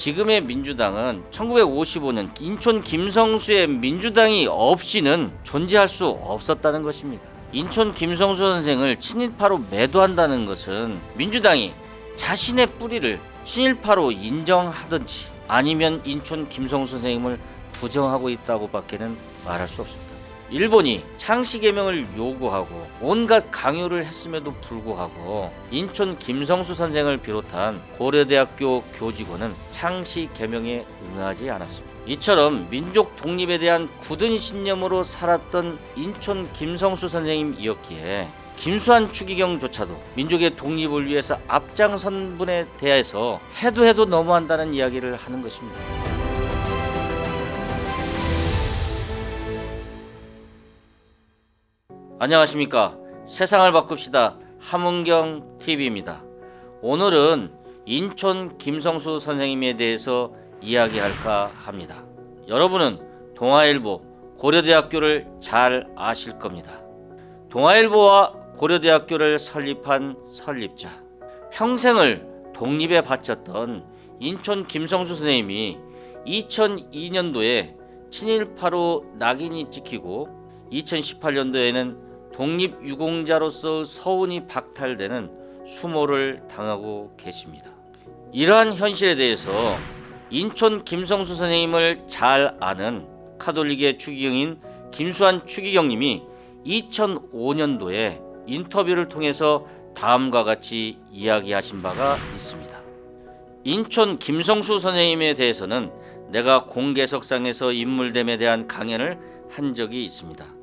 지금의 민주당은 1955년 인천 김성수의 민주당이 없이는 존재할 수 없었다는 것입니다. 인천 김성수 선생을 친일파로 매도한다는 것은 민주당이 자신의 뿌리를 친일파로 인정하든지 아니면 인천 김성수 선생님을 부정하고 있다고 밖에는 말할 수 없습니다. 일본이 창씨 개명을 요구하고 온갖 강요를 했음에도 불구하고 인천 김성수 선생을 비롯한 고려대학교 교직원은 창씨 개명에 응하지 않았습니다. 이처럼 민족 독립에 대한 굳은 신념으로 살았던 인천 김성수 선생님이었기에 김수환 추기경조차도 민족의 독립을 위해서 앞장선 분에 대해서 해도 해도 너무한다는 이야기를 하는 것입니다. 안녕하십니까. 세상을 바꿉시다. 함은경 TV입니다. 오늘은 인천 김성수 선생님에 대해서 이야기할까 합니다. 여러분은 동아일보 고려대학교를 잘 아실 겁니다. 동아일보와 고려대학교를 설립한 설립자, 평생을 독립에 바쳤던 인천 김성수 선생님이 2002년도에 친일파로 낙인이 찍히고 2018년도에는 독립유공자로서 서운이 박탈되는 수모를 당하고 계십니다. 이러한 현실에 대해서 인천 김성수 선생님을 잘 아는 카톨릭의 추기경인 김수환 추기경님이 2005년도에 인터뷰를 통해서 다음과 같이 이야기하신 바가 있습니다. 인천 김성수 선생님에 대해서는 내가 공개석상에서 인물됨에 대한 강연을 한 적이 있습니다.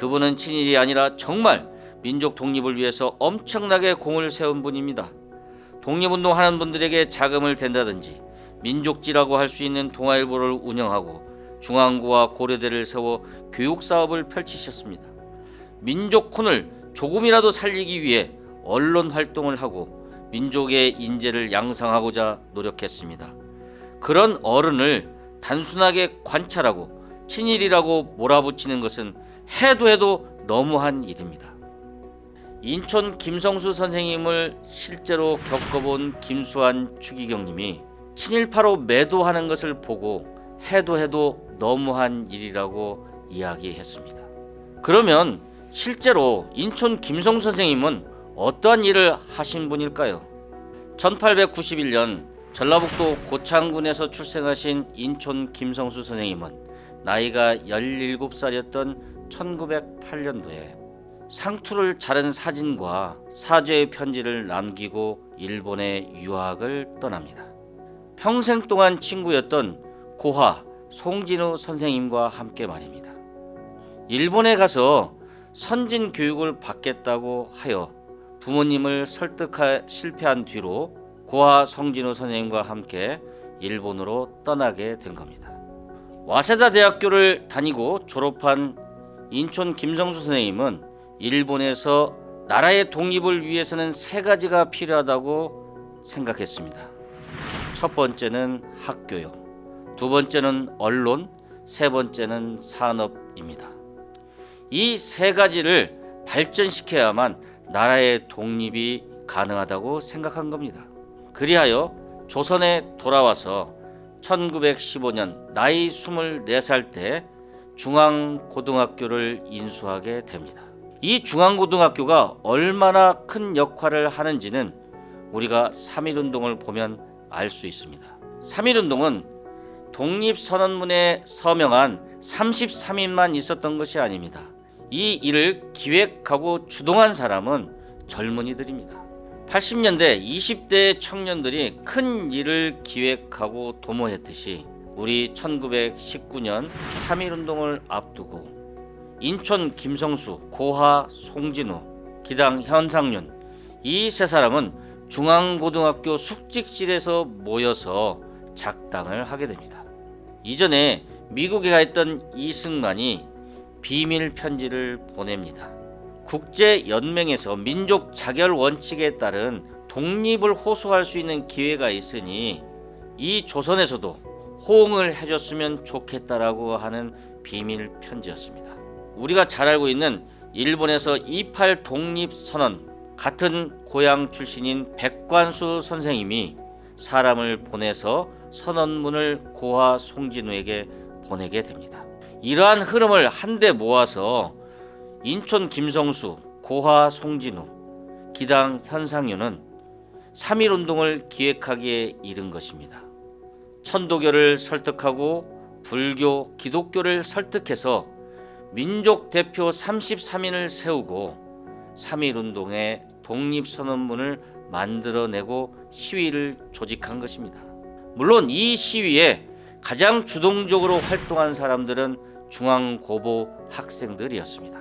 그분은 친일이 아니라 정말 민족 독립을 위해서 엄청나게 공을 세운 분입니다. 독립운동 하는 분들에게 자금을 댄다든지 민족지라고 할 수 있는 동아일보를 운영하고 중앙고와 고려대를 세워 교육 사업을 펼치셨습니다. 민족혼을 조금이라도 살리기 위해 언론 활동을 하고 민족의 인재를 양성하고자 노력했습니다. 그런 어른을 단순하게 관찰하고 친일이라고 몰아붙이는 것은 해도 해도 너무한 일입니다. 인천 김성수 선생님을 실제로 겪어본 김수환 추기경님이 친일파로 매도하는 것을 보고 해도 해도 너무한 일이라고 이야기했습니다. 그러면 실제로 인천 김성수 선생님은 어떠한 일을 하신 분일까요? 1891년 전라북도 고창군에서 출생하신 인천 김성수 선생님은 나이가 17살이었던 1908년도에 상투를 자른 사진과 사죄의 편지를 남기고 일본에 유학을 떠납니다. 평생 동안 친구였던 고화 송진우 선생님과 함께 말입니다. 일본에 가서 선진 교육을 받겠다고 하여 부모님을 설득하 실패한 뒤로 고하 성진우 선생님과 함께 일본으로 떠나게 된 겁니다. 와세다 대학교를 다니고 졸업한 인천 김성수 선생님은 일본에서 나라의 독립을 위해서는 세 가지가 필요하다고 생각했습니다. 첫 번째는 학교요. 두 번째는 언론, 세 번째는 산업입니다. 이 세 가지를 발전시켜야만 나라의 독립이 가능하다고 생각한 겁니다. 그리하여 조선에 돌아와서 1915년 나이 24살 때 중앙고등학교를 인수하게 됩니다. 이 중앙고등학교가 얼마나 큰 역할을 하는지는 우리가 3.1운동을 보면 알 수 있습니다. 3.1운동은 독립선언문에 서명한 33인만 있었던 것이 아닙니다. 이 일을 기획하고 주동한 사람은 젊은이들입니다. 80년대 20대 청년들이 큰 일을 기획하고 도모했듯이 우리 1919년 3.1운동을 앞두고 인천 김성수, 고하 송진우, 기당 현상윤 이 세 사람은 중앙고등학교 숙직실에서 모여서 작당을 하게 됩니다. 이전에 미국에 가 있던 이승만이 비밀 편지를 보냅니다. 국제 연맹에서 민족 자결 원칙에 따른 독립을 호소할 수 있는 기회가 있으니 이 조선에서도 호응을 해줬으면 좋겠다라고 하는 비밀 편지였습니다. 우리가 잘 알고 있는 일본에서 28 독립 선언 같은 고향 출신인 백관수 선생님이 사람을 보내서 선언문을 고하 송진우에게 보내게 됩니다. 이러한 흐름을 한데 모아서 인촌 김성수, 고하 송진우, 기당 현상윤은 3.1 운동을 기획하기에 이른 것입니다. 천도교를 설득하고 불교, 기독교를 설득해서 민족 대표 33인을 세우고 3.1 운동의 독립선언문을 만들어내고 시위를 조직한 것입니다. 물론 이 시위에 가장 주동적으로 활동한 사람들은 중앙고보 학생들이었습니다.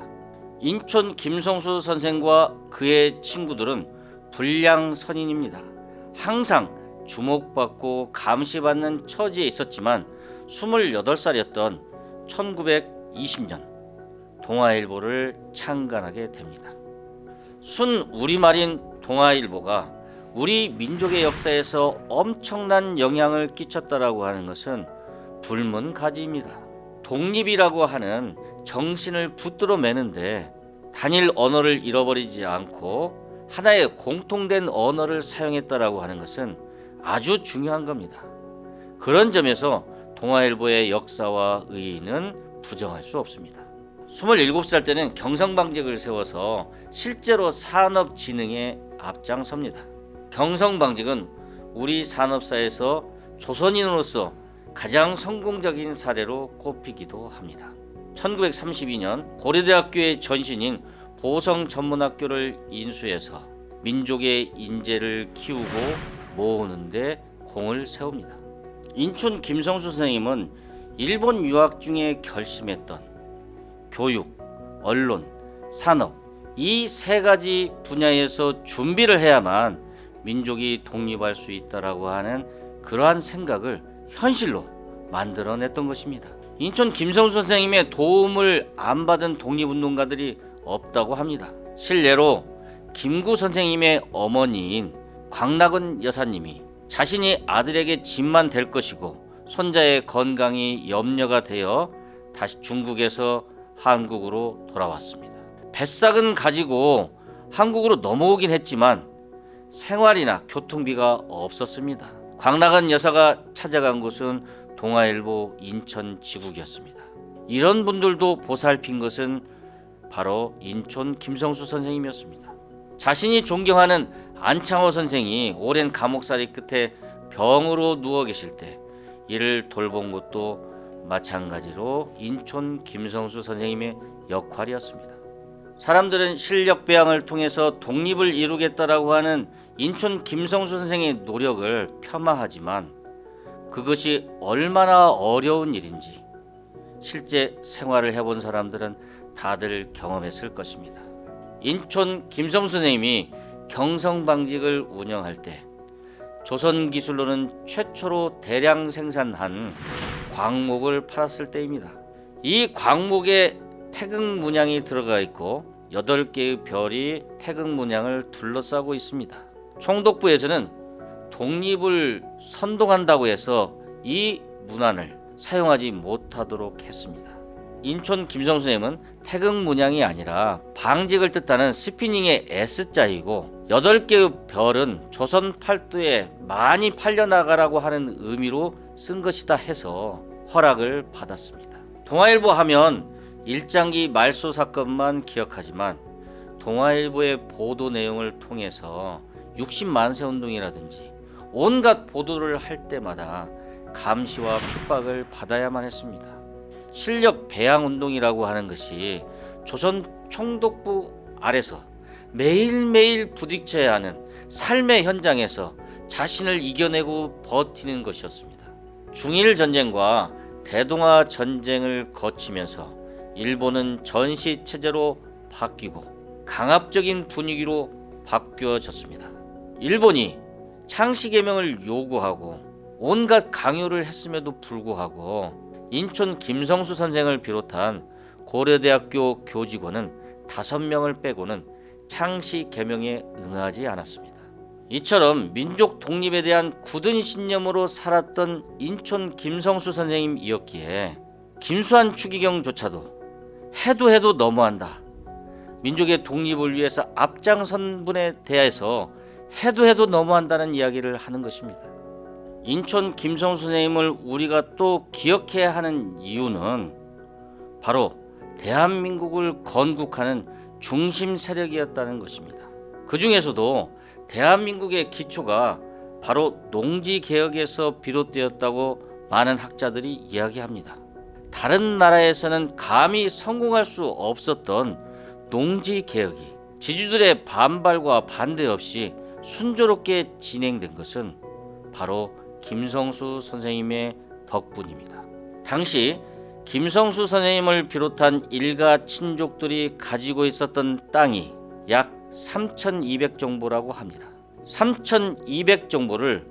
인촌 김성수 선생과 그의 친구들은 불량 선인입니다. 항상 주목받고 감시받는 처지에 있었지만 28살이었던 1920년 동아일보를 창간하게 됩니다. 순 우리말인 동아일보가 우리 민족의 역사에서 엄청난 영향을 끼쳤다라고 하는 것은 불문가지입니다. 독립이라고 하는 정신을 붙들어 매는데 단일 언어를 잃어버리지 않고 하나의 공통된 언어를 사용했다라고 하는 것은 아주 중요한 겁니다. 그런 점에서 동아일보의 역사와 의의는 부정할 수 없습니다. 27살 때는 경성방직을 세워서 실제로 산업진흥에 앞장섭니다. 경성방직은 우리 산업사에서 조선인으로서 가장 성공적인 사례로 꼽히기도 합니다. 1932년 고려대학교의 전신인 보성 전문학교를 인수해서 민족의 인재를 키우고 모으는데 공을 세웁니다. 인촌 김성수 선생님은 일본 유학 중에 결심했던 교육, 언론, 산업 이 세 가지 분야에서 준비를 해야만 민족이 독립할 수 있다라고 하는 그러한 생각을 현실로 만들어냈던 것입니다. 인천 김성수 선생님의 도움을 안 받은 독립운동가들이 없다고 합니다. 실례로 김구 선생님의 어머니인 광락은 여사님이 자신이 아들에게 집만 될 것이고 손자의 건강이 염려가 되어 다시 중국에서 한국으로 돌아왔습니다. 뱃삭은 가지고 한국으로 넘어오긴 했지만 생활이나 교통비가 없었습니다. 광락은 여사가 찾아간 곳은 동아일보 인천 지국이었습니다. 이런 분들도 보살핀 것은 바로 인촌 김성수 선생님이었습니다. 자신이 존경하는 안창호 선생이 오랜 감옥살이 끝에 병으로 누워 계실 때 이를 돌본 것도 마찬가지로 인촌 김성수 선생님의 역할이었습니다. 사람들은 실력 배양을 통해서 독립을 이루겠다라고 하는 인촌 김성수 선생의 노력을 폄하하지만 그것이 얼마나 어려운 일인지 실제 생활을 해본 사람들은 다들 경험했을 것입니다. 인촌 김성수 선생님이 경성방직을 운영할 때 조선 기술로는 최초로 대량 생산한 광목을 팔았을 때입니다. 이 광목에 태극 문양이 들어가 있고 여덟 개의 별이 태극 문양을 둘러싸고 있습니다. 총독부에서는 독립을 선동한다고 해서 이 문안을 사용하지 못하도록 했습니다. 인촌 김성수님은 태극 문양이 아니라 방직을 뜻하는 스피닝의 S자이고 여덟 개의 별은 조선 팔도에 많이 팔려나가라고 하는 의미로 쓴 것이다 해서 허락을 받았습니다. 동아일보 하면 일장기 말소 사건만 기억하지만 동아일보의 보도 내용을 통해서 60만세 운동이라든지 온갖 보도를 할 때마다 감시와 핍박을 받아야만 했습니다. 실력 배양 운동이라고 하는 것이 조선 총독부 아래서 매일매일 부딪혀야 하는 삶의 현장에서 자신을 이겨내고 버티는 것이었습니다. 중일 전쟁과 대동아 전쟁을 거치면서 일본은 전시 체제로 바뀌고 강압적인 분위기로 바뀌어졌습니다. 일본이 창씨 개명을 요구하고 온갖 강요를 했음에도 불구하고 인촌 김성수 선생을 비롯한 고려대학교 교직원은 다섯 명을 빼고는 창씨 개명에 응하지 않았습니다. 이처럼 민족 독립에 대한 굳은 신념으로 살았던 인촌 김성수 선생님이었기에 김수환 추기경조차도 해도 해도 너무한다. 민족의 독립을 위해서 앞장선 분에 대해서 해도 해도 너무한다는 이야기를 하는 것입니다. 인천 김성 선생님을 우리가 또 기억해야 하는 이유는 바로 대한민국을 건국하는 중심 세력이었다는 것입니다. 그 중에서도 대한민국의 기초가 바로 농지 개혁에서 비롯되었다고 많은 학자들이 이야기합니다. 다른 나라에서는 감히 성공할 수 없었던 농지 개혁이 지주들의 반발과 반대 없이 순조롭게 진행된 것은 바로 김성수 선생님의 덕분입니다. 당시 김성수 선생님을 비롯한 일가 친족들이 가지고 있었던 땅이 약 3,200 정보라고 합니다. 3,200 정보를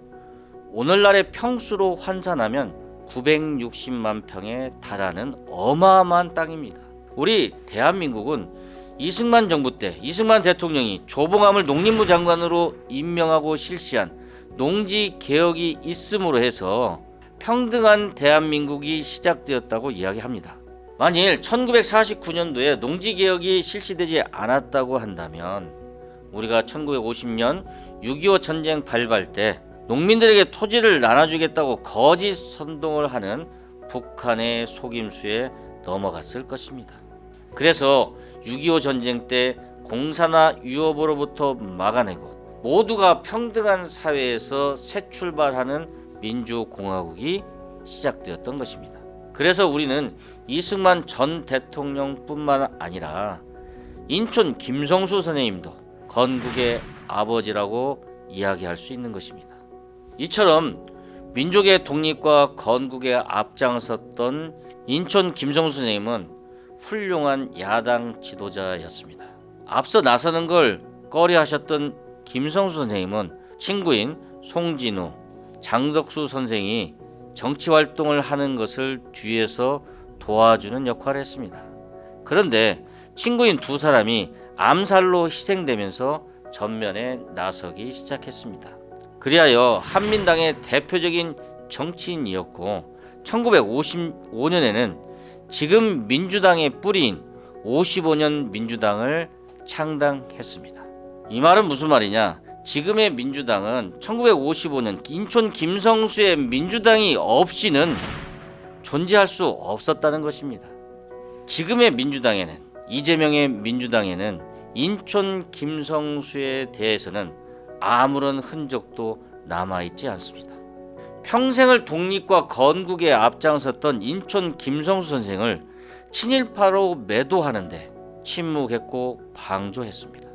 오늘날의 평수로 환산하면 960만 평에 달하는 어마어마한 땅입니다. 우리 대한민국은 이승만 정부 때 이승만 대통령이 조봉암을 농림부 장관으로 임명하고 실시한 농지 개혁이 있음으로 해서 평등한 대한민국이 시작되었다고 이야기합니다. 만일 1949년도에 농지 개혁이 실시되지 않았다고 한다면 우리가 1950년 6.25 전쟁 발발 때 농민들에게 토지를 나눠주겠다고 거짓 선동을 하는 북한의 속임수에 넘어갔을 것입니다. 그래서 6.25 전쟁 때 공사나 유업으로부터 막아내고 모두가 평등한 사회에서 새 출발하는 민주공화국이 시작되었던 것입니다. 그래서 우리는 이승만 전 대통령뿐만 아니라 인천 김성수 선생님도 건국의 아버지라고 이야기할 수 있는 것입니다. 이처럼 민족의 독립과 건국에 앞장섰던 인천 김성수 선생님은 훌륭한 야당 지도자였습니다. 앞서 나서는 걸 꺼려하셨던 김성수 선생님은 친구인 송진우, 장덕수 선생이 정치 활동을 하는 것을 뒤에서 도와주는 역할을 했습니다. 그런데 친구인 두 사람이 암살로 희생되면서 전면에 나서기 시작했습니다. 그리하여 한민당의 대표적인 정치인이었고 1955년에는 지금 민주당의 뿌리인 55년 민주당을 창당했습니다. 이 말은 무슨 말이냐? 지금의 민주당은 1955년 인천 김성수의 민주당이 없이는 존재할 수 없었다는 것입니다. 지금의 민주당에는 이재명의 민주당에는 인천 김성수에 대해서는 아무런 흔적도 남아 있지 않습니다. 평생을 독립과 건국에 앞장섰던 인천 김성수 선생을 친일파로 매도하는데 침묵했고 방조했습니다.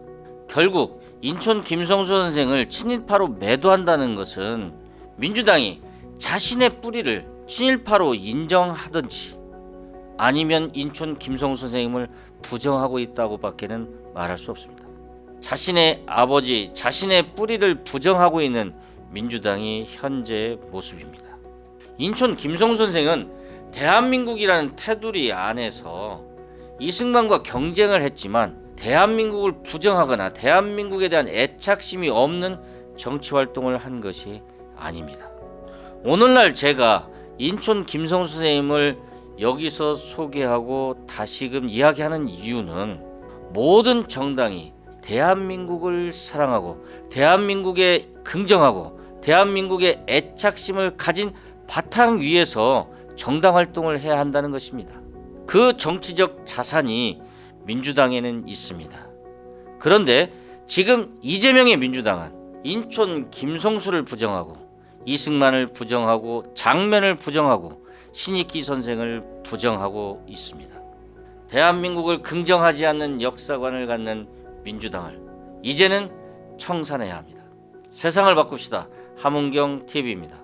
결국 인천 김성수 선생을 친일파로 매도한다는 것은 민주당이 자신의 뿌리를 친일파로 인정하든지 아니면 인천 김성수 선생님을 부정하고 있다고밖에는 말할 수 없습니다. 자신의 아버지, 자신의 뿌리를 부정하고 있는 민주당이 현재의 모습입니다. 인천 김성수 선생은 대한민국이라는 테두리 안에서 이승만과 경쟁을 했지만 대한민국을 부정하거나 대한민국에 대한 애착심이 없는 정치 활동을 한 것이 아닙니다. 오늘날 제가 인천 김성수 선생님을 여기서 소개하고 다시금 이야기하는 이유는 모든 정당이 대한민국을 사랑하고 대한민국에 긍정하고 대한민국의 애착심을 가진 바탕 위에서 정당 활동을 해야 한다는 것입니다. 그 정치적 자산이 민주당에는 있습니다. 그런데 지금 이재명의 민주당은 인천 김성수를 부정하고 이승만을 부정하고 장면을 부정하고 신익기 선생을 부정하고 있습니다. 대한민국을 긍정하지 않는 역사관을 갖는 민주당을 이제는 청산해야 합니다. 세상을 바꿉시다. 함은경 TV입니다.